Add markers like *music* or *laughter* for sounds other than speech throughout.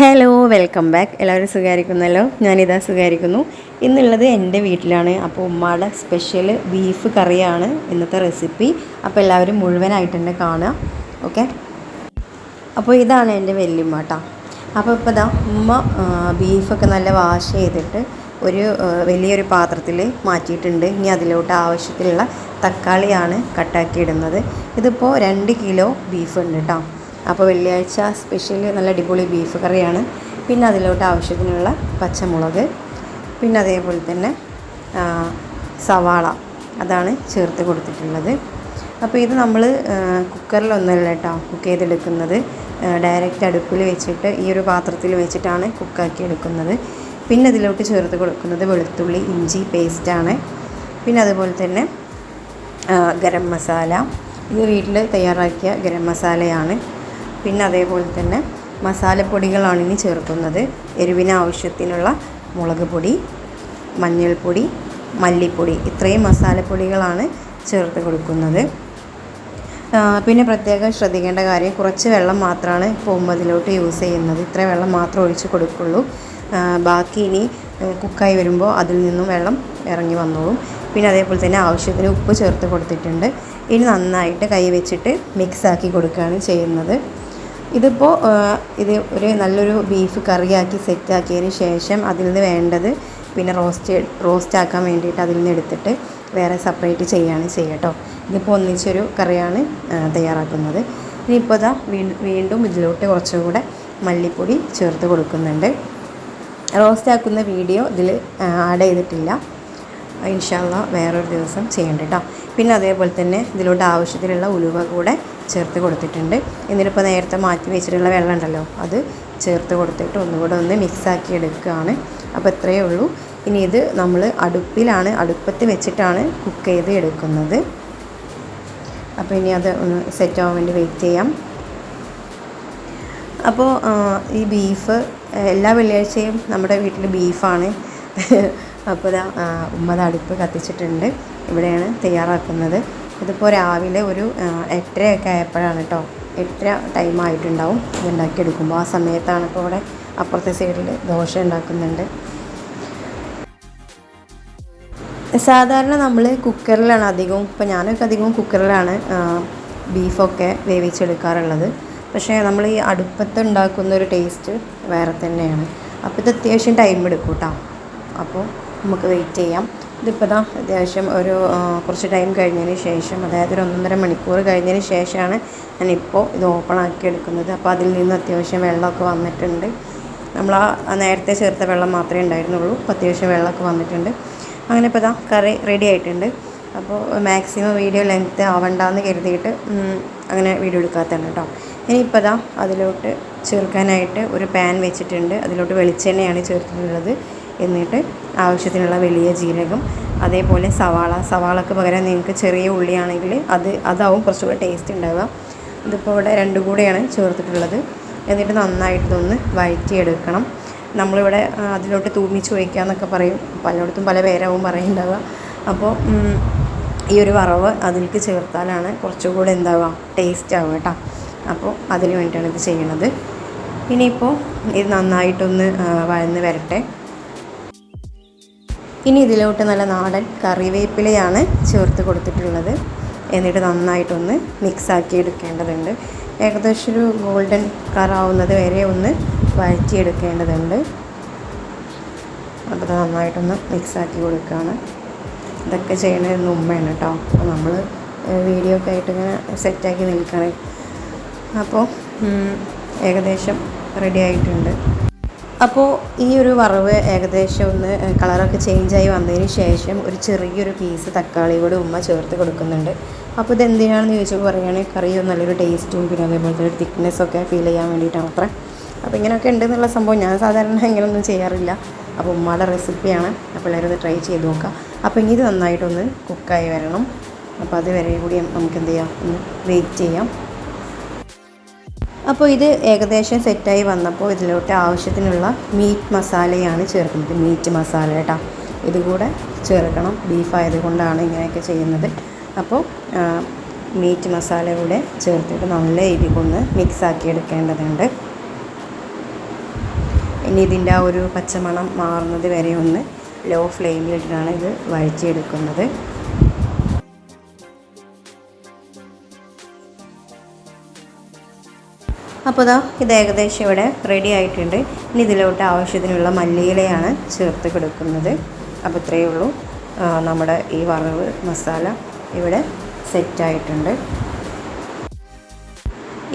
Hello welcome back. എല്ലാവരും സുഖമായിരിക്കുന്നല്ലോ? ഞാനിതാ സുഖമായിരിക്കുന്നു. ഇന്നുള്ളത് എന്റെ വീട്ടിലാണ്. അപ്പോൾ ഉമ്മയുടെ സ്പെഷ്യൽ ബീഫ് കറിയാണ് ഇന്നത്തെ റെസിപ്പി അപ്പോൾ എല്ലാവരും മുഴുവനായിട്ട് തന്നെ കാണുക. ഓക്കെ അപ്പോൾ ഇതാണ് എന്റെ വെല്ലുമ്മ കേട്ടോ അപ്പോൾ ഇപ്പോൾ ഇതാ ഉമ്മ ബീഫൊക്കെ നല്ല വാഷ് ചെയ്തിട്ട് ഒരു വലിയൊരു പാത്രത്തിൽ മാറ്റിയിട്ടുണ്ട്. ഇനി അതിലോട്ട് ആവശ്യത്തിലുള്ള തക്കാളിയാണ് കട്ടാക്കി ഇടുന്നത്. ഇതിപ്പോൾ രണ്ട് കിലോ ബീഫ് ഉണ്ട് കേട്ടോ അപ്പോൾ വെള്ളിയാഴ്ച സ്പെഷ്യൽ നല്ല അടിപൊളി ബീഫ് കറിയാണ്. പിന്നെ അതിലോട്ട് ആവശ്യത്തിനുള്ള പച്ചമുളക്. പിന്നെ അതേപോലെ തന്നെ സവാള. അതാണ് ചേർത്ത് കൊടുത്തിട്ടുള്ളത്. അപ്പോൾ ഇത് നമ്മൾ കുക്കറിലൊന്നുമല്ല കേട്ടോ കുക്ക് ചെയ്തെടുക്കുന്നത്. ഡയറക്റ്റ് അടുപ്പിൽ വെച്ചിട്ട് ഈ ഒരു പാത്രത്തിൽ വെച്ചിട്ടാണ് കുക്കാക്കി എടുക്കുന്നത്. പിന്നെ ഇതിലോട്ട് ചേർത്ത് കൊടുക്കുന്നത് വെളുത്തുള്ളി ഇഞ്ചി പേസ്റ്റാണ് പിന്നെ അതുപോലെ തന്നെ ഗരം മസാല. ഇത് വീട്ടിൽ തയ്യാറാക്കിയ ഗരം മസാലയാണ്. പിന്നെ അതേപോലെ തന്നെ മസാലപ്പൊടികളാണ് ഇനി ചേർക്കുന്നത്. എരിവിന് ആവശ്യത്തിനുള്ള മുളക് പൊടി മഞ്ഞൾപ്പൊടി മല്ലിപ്പൊടി ഇത്രയും മസാലപ്പൊടികളാണ് ചേർത്ത് കൊടുക്കുന്നത്. പിന്നെ പ്രത്യേകം ശ്രദ്ധിക്കേണ്ട കാര്യം കുറച്ച് വെള്ളം മാത്രമാണ് പോകുമ്പതിലോട്ട് യൂസ് ചെയ്യുന്നത്. ഇത്ര വെള്ളം മാത്രം ഒഴിച്ച് കൊടുക്കുള്ളൂ. ബാക്കി ഇനി കുക്കായി വരുമ്പോൾ അതിൽ നിന്നും വെള്ളം ഇറങ്ങി വന്നോളും. പിന്നെ അതേപോലെ തന്നെ ആവശ്യത്തിന് ഉപ്പ് ചേർത്ത് കൊടുത്തിട്ടുണ്ട്. ഇനി നന്നായിട്ട് കൈ വെച്ചിട്ട് മിക്സ് ആക്കി കൊടുക്കുകയാണ് ചെയ്യുന്നത്. ഇതിപ്പോൾ ഇത് ഒരു നല്ലൊരു ബീഫ് കറിയാക്കി സെറ്റാക്കിയതിന് ശേഷം അതിൽ നിന്ന് വേണ്ടത് പിന്നെ റോസ്റ്റ് റോസ്റ്റ് ആക്കാൻ വേണ്ടിയിട്ട് അതിൽ നിന്ന് എടുത്തിട്ട് വേറെ സെപ്പറേറ്റ് ചെയ്യുകയാണ് ചെയ്യട്ടോ. ഇതിപ്പോൾ ഒന്നിച്ചൊരു കറിയാണ് തയ്യാറാക്കുന്നത്. ഇനിയിപ്പോൾ ഇതാ വീണ്ടും ഇതിലോട്ട് കുറച്ചുകൂടെ മല്ലിപ്പൊടി ചേർത്ത് കൊടുക്കുന്നുണ്ട്. റോസ്റ്റ് ആക്കുന്ന വീഡിയോ ഇതിൽ ആഡ് ചെയ്തിട്ടില്ല. ഇൻഷാല്ല വേറൊരു ദിവസം ചെയ്യണ്ട കേട്ടോ പിന്നെ അതേപോലെ തന്നെ ഇതിലോട്ട് ആവശ്യത്തിലുള്ള ഉലുവ കൂടെ ചേർത്ത് കൊടുത്തിട്ടുണ്ട്. എന്നിട്ടിപ്പോൾ നേരത്തെ മാറ്റി വെച്ചിട്ടുള്ള വെള്ളം ഉണ്ടല്ലോ അത് ചേർത്ത് കൊടുത്തിട്ട് ഒന്നുകൂടെ ഒന്ന് മിക്സാക്കി എടുക്കുകയാണ്. അപ്പോൾ ഇത്രയേ ഉള്ളൂ. ഇനി ഇത് നമ്മൾ അടുപ്പിലാണ് അടുപ്പത്ത് വെച്ചിട്ടാണ് കുക്ക് ചെയ്ത് എടുക്കുന്നത്. അപ്പോൾ ഇനി അത് ഒന്ന് സെറ്റ് ആവാൻ വേണ്ടി വെയിറ്റ് ചെയ്യാം. അപ്പോൾ ഈ ബീഫ് എല്ലാ വെള്ളിയാഴ്ചയും നമ്മുടെ വീട്ടിൽ ബീഫാണ് *laughs* അപ്പോൾ ഉമ്മ അടുപ്പ് കത്തിച്ചിട്ടുണ്ട്. ഇവിടെയാണ് തയ്യാറാക്കുന്നത്. ഇതിപ്പോൾ രാവിലെ ഒരു എട്ടരയൊക്കെ ആയപ്പോഴാണ് കേട്ടോ എട്ടര ടൈം ആയിട്ടുണ്ടാവും. ഇത് ഉണ്ടാക്കിയെടുക്കുമ്പോൾ ആ സമയത്താണ് ഇപ്പോൾ ഇവിടെ അപ്പുറത്തെ സൈഡിൽ ദോശ ഉണ്ടാക്കുന്നുണ്ട് സാധാരണ നമ്മൾ കുക്കറിലാണ് അധികവും ഇപ്പോൾ ഞാനൊക്കെ അധികവും കുക്കറിലാണ് ബീഫൊക്കെ വേവിച്ചെടുക്കാറുള്ളത്. പക്ഷേ നമ്മൾ ഈ അടുപ്പത്ത് ഉണ്ടാക്കുന്ന ഒരു ടേസ്റ്റ് വേറെ തന്നെയാണ്. അപ്പോൾ ഇത് അത്യാവശ്യം ടൈം എടുക്കും കേട്ടോ അപ്പോൾ നമുക്ക് വെയിറ്റ് ചെയ്യാം. ഇതിപ്പോൾ ദാ അത്യാവശ്യം ഒരു കുറച്ച് ടൈം കഴിഞ്ഞതിന് ശേഷം അതായത് ഒരു ഒന്നൊന്നര മണിക്കൂർ കഴിഞ്ഞതിന് ശേഷമാണ് ഞാനിപ്പോൾ ഇത് ഓപ്പൺ ആക്കി എടുക്കുന്നത്. അപ്പോൾ അതിൽ നിന്ന് അത്യാവശ്യം വെള്ളമൊക്കെ വന്നിട്ടുണ്ട്. നമ്മൾ ആ നേരത്തെ ചേർത്ത വെള്ളം മാത്രമേ ഉണ്ടായിരുന്നുള്ളൂ. അപ്പോൾ അത്യാവശ്യം വെള്ളമൊക്കെ വന്നിട്ടുണ്ട്. അങ്ങനെ ഇപ്പോൾ ഇതാ കറി റെഡി ആയിട്ടുണ്ട്. അപ്പോൾ മാക്സിമം വീഡിയോ ലെങ്ത്ത് ആവണ്ടെന്ന് കരുതിയിട്ട് അങ്ങനെ വീഡിയോ എടുക്കാത്തതാണ് കേട്ടോ. ഇനിയിപ്പോൾ ഇതാ അതിലോട്ട് ചേർക്കാനായിട്ട് ഒരു പാൻ വെച്ചിട്ടുണ്ട്. അതിലോട്ട് വെളിച്ചെണ്ണയാണ് ചേർത്തിട്ടുള്ളത്. എന്നിട്ട് ആവശ്യത്തിനുള്ള വലിയ ജീരകം അതേപോലെ സവാള. സവാളക്ക് പകരം നിങ്ങൾക്ക് ചെറിയ ഉള്ളിയാണെങ്കിൽ അത് അതാവും കുറച്ചുകൂടെ ടേസ്റ്റ് ഉണ്ടാവുക. ഇതിപ്പോൾ ഇവിടെ രണ്ടും കൂടെയാണ് ചേർത്തിട്ടുള്ളത്. എന്നിട്ട് നന്നായിട്ട് ഇതൊന്ന് വഴറ്റിയെടുക്കണം നമ്മളിവിടെ അതിലോട്ട് തൂമിച്ച് ഒഴിക്കുക എന്നൊക്കെ പറയും. പലയിടത്തും പല പേരാവും പറയുന്നുണ്ടാവുക. അപ്പോൾ ഈ ഒരു വറവ് അതിലേക്ക് ചേർത്താലാണ് കുറച്ചുകൂടെ എന്താവുക? ടേസ്റ്റ് ആവുക കേട്ടോ. അപ്പോൾ അതിന് വേണ്ടിയിട്ടാണ് ഇത് ചെയ്യണത്. ഇനിയിപ്പോൾ ഇത് നന്നായിട്ടൊന്ന് വഴന്ന് വരട്ടെ. ഇനി ഇതിലോട്ട് നല്ല നാടൻ കറിവേപ്പിലയാണ് ചേർത്ത് കൊടുത്തിട്ടുള്ളത്. എന്നിട്ട് നന്നായിട്ടൊന്ന് മിക്സാക്കി എടുക്കേണ്ടതുണ്ട്. ഏകദേശം ഒരു ഗോൾഡൻ കളറാവുന്നത് വരെ ഒന്ന് വഴറ്റിയെടുക്കേണ്ടതുണ്ട്. അപ്പോൾ നന്നായിട്ടൊന്ന് മിക്സാക്കി കൊടുക്കുകയാണ് ഇതൊക്കെ ചെയ്യണത് ഉമ്മയാണ് കേട്ടോ അപ്പോൾ നമ്മൾ വീഡിയോ ഒക്കെ ആയിട്ട് ഇങ്ങനെ സെറ്റാക്കി നിൽക്കണേ. അപ്പോൾ ഏകദേശം റെഡി ആയിട്ടുണ്ട്. അപ്പോൾ ഈ ഒരു വറവ് ഏകദേശം ഒന്ന് കളറൊക്കെ ചേഞ്ചായി വന്നതിന് ശേഷം ഒരു ചെറിയൊരു പീസ് തക്കാളി കൂടെ ഉമ്മ ചേർത്ത് കൊടുക്കുന്നുണ്ട്. അപ്പോൾ ഇത് എന്തിനാണെന്ന് ചോദിച്ചപ്പോൾ പറയുകയാണെങ്കിൽ കറി നല്ലൊരു ടേസ്റ്റും പിന്നെ അതേപോലെ തന്നെ തിക്നെസ്സൊക്കെ ഫീൽ ചെയ്യാൻ വേണ്ടിയിട്ടാണ് അത്ര. അപ്പോൾ ഇങ്ങനെയൊക്കെ ഉണ്ടെന്നുള്ള സംഭവം ഞാൻ സാധാരണ *laughs* ഇങ്ങനെയൊന്നും ചെയ്യാറില്ല. അപ്പോൾ ഉമ്മയുടെ റെസിപ്പിയാണ് അപ്പോൾ എല്ലാവരും ട്രൈ ചെയ്ത് നോക്കുക അപ്പോൾ ഇനി ഇത് നന്നായിട്ടൊന്ന് കുക്കായി വരണം. അപ്പോൾ അതുവരെ കൂടി നമുക്ക് എന്ത് ചെയ്യാം? ഒന്ന് വെയിറ്റ് ചെയ്യാം. അപ്പോൾ ഇത് ഏകദേശം സെറ്റായി വന്നപ്പോൾ ഇതിലോട്ട് ആവശ്യത്തിനുള്ള മീറ്റ് മസാലയാണ് ചേർക്കുന്നത്. മീറ്റ് മസാല കേട്ടോ. ഇതുകൂടെ ചേർക്കണം. ബീഫ് ആയതുകൊണ്ടാണ് ഇങ്ങനെയൊക്കെ ചെയ്യുന്നത്. അപ്പോൾ മീറ്റ് മസാല കൂടെ ചേർത്തിട്ട് നല്ല രീതിക്കൊന്ന് മിക്സ് ആക്കി എടുക്കേണ്ടതുണ്ട്. ഇനി ഇതിന്റെ ആ ഒരു പച്ചമണം മാറുന്നത് വരെ ഒന്ന് ലോ ഫ്ലെയിമിലിട്ടാണ് ഇത് വഴറ്റിയെടുക്കുന്നത്. അപ്പോൾ ഇതാ ഇത് ഏകദേശം ഇവിടെ റെഡി ആയിട്ടുണ്ട്. ഇനി ഇതിലോട്ട് ആവശ്യത്തിനുള്ള മല്ലിയിലയാണ് ചേർത്ത് കൊടുക്കുന്നത്. അപ്പോൾ ഇത്രയേ ഉള്ളൂ. നമ്മുടെ ഈ വറവ് മസാല ഇവിടെ സെറ്റായിട്ടുണ്ട്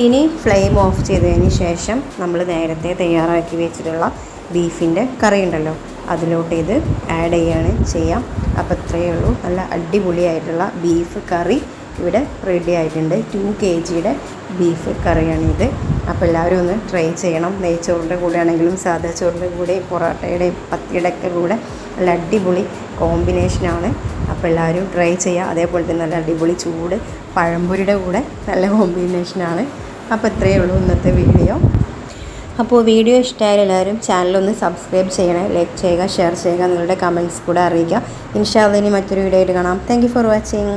ഇനി ഫ്ലെയിം ഓഫ് ചെയ്തതിന് ശേഷം നമ്മൾ നേരത്തെ തയ്യാറാക്കി വെച്ചിട്ടുള്ള ബീഫിന്റെ കറി ഉണ്ടല്ലോ അതിലോട്ട് ഇത് ആഡ് ചെയ്യാണ് ചെയ്യാം. അപ്പോൾ ഇത്രയേ ഉള്ളൂ. നല്ല അടിപൊളിയായിട്ടുള്ള ബീഫ് കറി. ഇവിടെ റെഡി ആയിട്ടുണ്ട്. ടു കെ ജിയുടെ ബീഫ് കറിയാണിത്. അപ്പോൾ എല്ലാവരും ഒന്ന് ട്രൈ ചെയ്യണം. നെയ്ച്ചോറിന്റെ കൂടെ ആണെങ്കിലും സാധാ ചോറിന്റെ കൂടെ പൊറോട്ടയുടെ പത്തിയുടെ ഒക്കെ കൂടെ നല്ല അടിപൊളി കോമ്പിനേഷനാണ് അപ്പോൾ എല്ലാവരും ട്രൈ ചെയ്യുക അതേപോലെ തന്നെ നല്ല അടിപൊളി ചൂട് പഴംപൊരിയുടെ കൂടെ നല്ല കോമ്പിനേഷനാണ് അപ്പോൾ ഇത്രയേ ഉള്ളൂ ഇന്നത്തെ വീഡിയോ അപ്പോൾ വീഡിയോ ഇഷ്ടമായാലും എല്ലാവരും ചാനലൊന്ന് സബ്സ്ക്രൈബ് ചെയ്യണേ. ലൈക്ക് ചെയ്യുക ഷെയർ ചെയ്യുക നിങ്ങളുടെ കമന്റ്സ് കൂടെ അറിയിക്കുക. ഇൻഷാ ഇനി മറ്റൊരു വീഡിയോ ആയിട്ട് കാണാം. Thank for watching